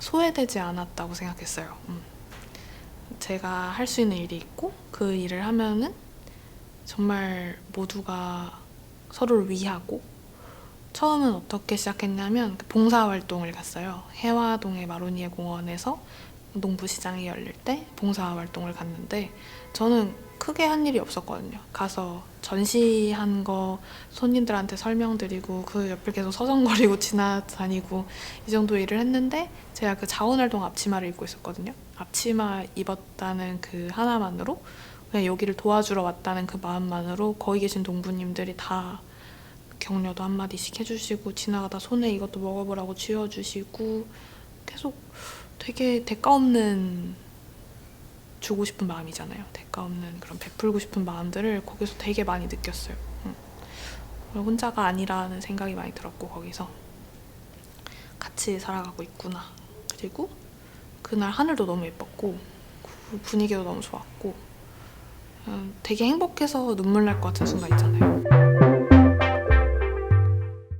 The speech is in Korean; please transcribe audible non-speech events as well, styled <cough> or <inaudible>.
소외되지 않았다고 생각했어요. 음. 제가 할 수 있는 일이 있고 그 일을 하면은 정말 모두가 서로를 위하고 처음은 어떻게 시작했냐면 그 봉사활동을 갔어요. 해화동의 마로니에 공원에서 농부 시장이 열릴 때 봉사활동을 갔는데 저는 크게 한 일이 없었거든요. 가서 전시한 거 손님들한테 설명드리고 그 옆을 계속 서성거리고 <laughs> 지나다니고 이 정도 일을 했는데 제가 그 자원활동 앞치마를 입고 있었거든요. 앞치마 입었다는 그 하나만으로 그냥 여기를 도와주러 왔다는 그 마음만으로 거기 계신 농부님들이 다 격려도 한마디씩 해주시고 지나가다 손에 이것도 먹어보라고 쥐어주시고 계속 되게 대가 없는 주고 싶은 마음이잖아요. 대가 없는 그런 베풀고 싶은 마음들을 거기서 되게 많이 느꼈어요. 음. 혼자가 아니라는 생각이 많이 들었고 거기서 같이 살아가고 있구나. 그리고 그날 하늘도 너무 예뻤고 그 분위기도 너무 좋았고 음, 되게 행복해서 눈물 날 것 같은 순간 있잖아요.